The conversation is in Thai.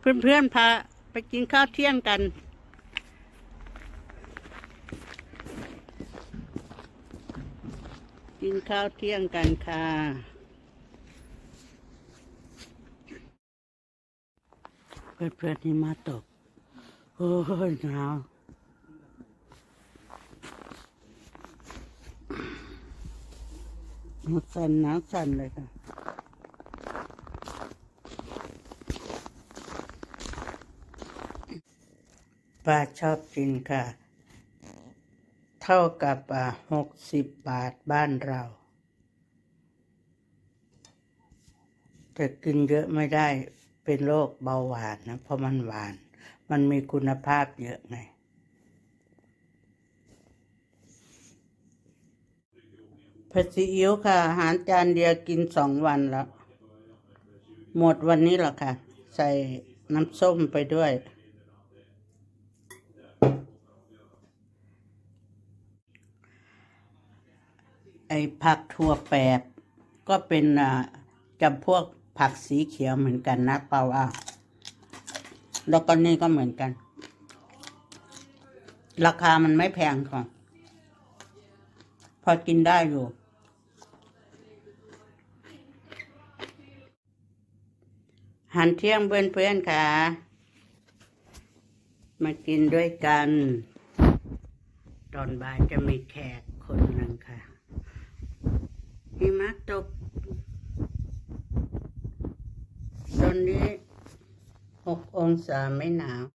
เพื่อนๆพาไปกินข้าวเที่ยงกัน กินข้าวเที่ยงกันค่ะเพื่อนๆนี่มาตก โอ้ยหนาวหนาวสั่นหนาวสั่นเลยค่ะ ป้าชอบกินค่ะ เท่ากับหกสิบบาทบ้านเรา แต่กินเยอะไม่ได้เป็นโรคเบาหวานนะ เพราะมันหวาน มันมีคุณภาพเยอะไงผัดซีอิ๊วค่ะ อาหารจานเดียวกินสองวันแล้ว หมดวันนี้หรอค่ะ ใส่น้ำส้มไปด้วย ไอ้ผักถั่วแปบ ก็เป็นอ่าจำพวกผักสีเขียวเหมือนกันนะเปล่าอะแล้วก็นี่ก็เหมือนกัน ราคามันไม่แพงค่ะ พอกินได้อยู่ หันเที่ยงเพื่อนๆค่ะ มากินด้วยกัน ตอนบ่ายจะมีแขกคนหนึ่งค่ะหิมะตก ตอ นนี้หกองศาไม่หนาว